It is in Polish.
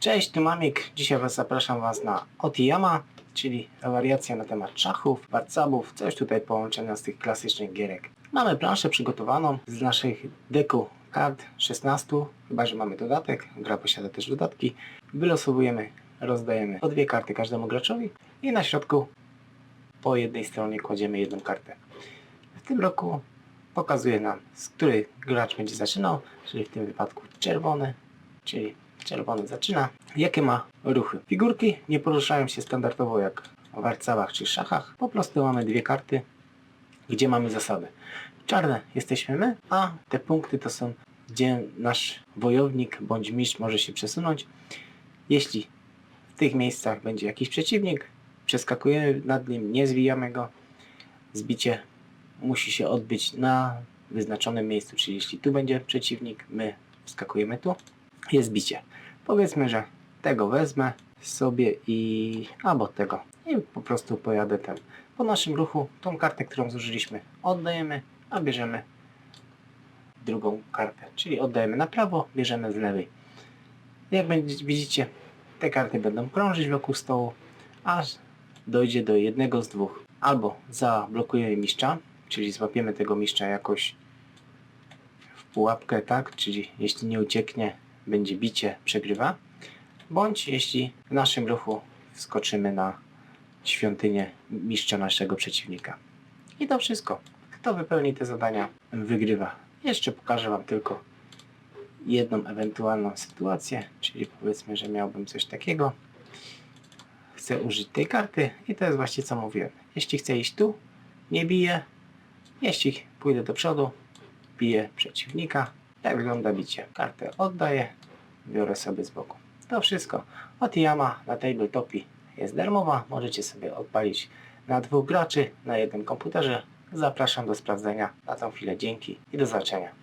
Cześć, tu Mamik. Dzisiaj was zapraszam Was na Otiyama, czyli wariacja na temat szachów, warcabów, coś tutaj połączenia z tych klasycznych gierek. Mamy planszę przygotowaną z naszych deku kart 16, chyba że mamy dodatek, gra posiada też dodatki. Wylosowujemy, rozdajemy po dwie karty każdemu graczowi i na środku po jednej stronie kładziemy jedną kartę. W tym roku pokazuje nam, z której gracz będzie zaczynał, czyli w tym wypadku czerwony, czyli czerwony zaczyna. Jakie ma ruchy? Figurki nie poruszają się standardowo jak w warcabach czy szachach. Po prostu mamy dwie karty, gdzie mamy zasady. Czarne jesteśmy my, a te punkty to są, gdzie nasz wojownik bądź mistrz może się przesunąć. Jeśli w tych miejscach będzie jakiś przeciwnik, przeskakujemy nad nim, nie zwijamy go. Zbicie musi się odbyć na wyznaczonym miejscu, czyli jeśli tu będzie przeciwnik, my wskakujemy tu, jest bicie. Powiedzmy, że tego wezmę sobie i albo tego i po prostu pojadę ten. Po naszym ruchu tą kartę, którą zużyliśmy oddajemy, a bierzemy drugą kartę, czyli oddajemy na prawo, bierzemy z lewej. Jak będzie, widzicie, te karty będą krążyć wokół stołu, aż dojdzie do jednego z dwóch. Albo zablokujemy mistrza, czyli złapiemy tego mistrza jakoś w pułapkę, tak? Czyli jeśli nie ucieknie, będzie bicie, przegrywa. Bądź jeśli w naszym ruchu skoczymy na świątynię mistrza naszego przeciwnika. I to wszystko. Kto wypełni te zadania, wygrywa. Jeszcze pokażę Wam tylko jedną ewentualną sytuację, czyli powiedzmy, że miałbym coś takiego. Chcę użyć tej karty i to jest właśnie co mówiłem. Jeśli chcę iść tu, nie biję. Jeśli pójdę do przodu, biję przeciwnika. Tak wygląda bicie. Kartę oddaję, biorę sobie z boku. To wszystko. Otiyama na tabletopie jest darmowa. Możecie sobie odpalić na dwóch graczy na jednym komputerze. Zapraszam do sprawdzenia. Na tą chwilę dzięki i do zobaczenia.